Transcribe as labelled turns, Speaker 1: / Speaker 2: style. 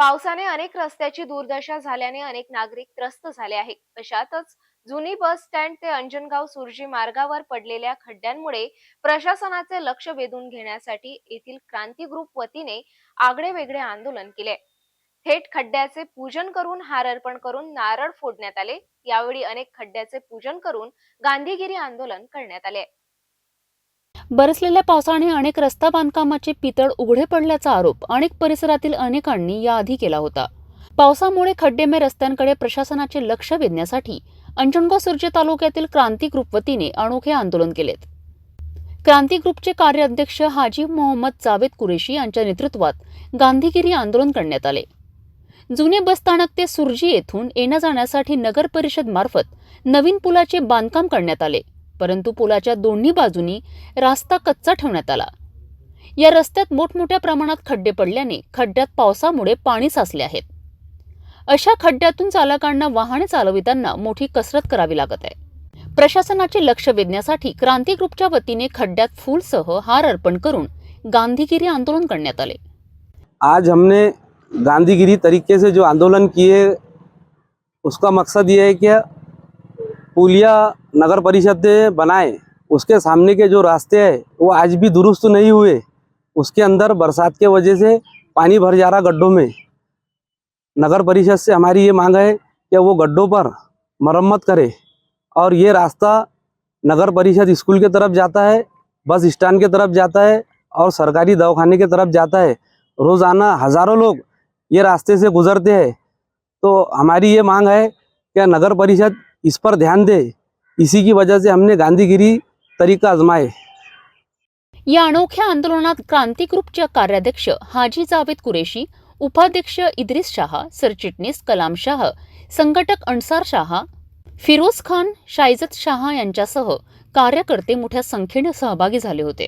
Speaker 1: पावसाने अनेक रस्त्याची दुर्दशा झाल्याने अनेक नागरिक त्रस्त झाले आहेत. तशातच जुनी बस स्टँड ते अंजनगाव सुरजी मार्गावर पडलेल्या खड्ड्यांमुळे प्रशासनाचे लक्ष वेधून घेण्यासाठी येथील क्रांती ग्रुप वतीने आगळे वेगळे आंदोलन केले. थेट खड्ड्याचे पूजन करून हार अर्पण करून नारळ फोडण्यात आले. यावेळी अनेक खड्ड्याचे पूजन करून गांधीगिरी आंदोलन करण्यात आले.
Speaker 2: बरसलेल्या पावसाने अनेक रस्ता बांधकामाचे पितळ उघडे पडल्याचा आरोप अनेक परिसरातील अनेकांनी याआधी केला होता. पावसामुळे खड्डेमय रस्त्यांकडे प्रशासनाचे लक्ष वेधण्यासाठी अंजनगाव सुरजे तालुक्यातील क्रांती ग्रुप वतीने अनोखे आंदोलन केलेत. क्रांती ग्रुपचे कार्याध्यक्ष हाजी मोहम्मद जावेद कुरेशी यांच्या नेतृत्वात गांधीगिरी आंदोलन करण्यात आले. जुने बसस्थानक ते सुरजी येथून येण्या जाण्यासाठी नगर परिषद मार्फत नवीन पुलाचे बांधकाम करण्यात आले. परंतु पुलाच्या दोन्ही बाजूनी रास्ता कच्चा ठेवण्यात आला. या रस्त्यात मोठमोठ्या प्रमाणात खड्डे पडल्याने खड्ड्यात पावसामुळे पाणी साचले आहेत अशा खड्ड्यातून चालकांना वाहने चालविताना मोठी कसरत करावी लागत आहे. प्रशासनाचे लक्ष वेधण्यासाठी क्रांती ग्रुपच्या वतीने खड्ड्यात फूलसह हार अर्पण करून गांधीगिरी आंदोलन करण्यात आले.
Speaker 3: आज हमने गांधीगिरी तरीके से जो आंदोलन किए उसका मकसद ये है कि पुलिया नगर परिषद ने बनाए, उसके सामने के जो रास्ते हैं, वो आज भी दुरुस्त नहीं हुए। उसके अंदर बरसात के वजह से पानी भर जा रहा गड्ढों में। नगर परिषद से हमारी ये मांग है कि वो गड्ढों पर मरम्मत करे और ये रास्ता नगर परिषद स्कूल के तरफ़ जाता है, बस स्टैंड के तरफ़ जाता है और सरकारी दवाखाने के तरफ़ जाता है। रोज़ाना हज़ारों लोग ये रास्ते से गुजरते हैं। तो हमारी ये मांग है कि नगर परिषद इस पर ध्यान दे। इसी की वजह से हमने गांधीगिरी तरीका आजमाए।
Speaker 2: या अनोख्या आंदोलनात क्रांती ग्रुपच्या कार्याध्यक्ष हाजी जावेद कुरेशी उपाध्यक्ष इद्रिस शाह सरचिटणीस कलाम शाह संघटक अन्सार शाह फिरोज खान शायजत शाह यांच्यासह कार्यकर्ते मोठ्या संख्येने सहभागी झाले होते.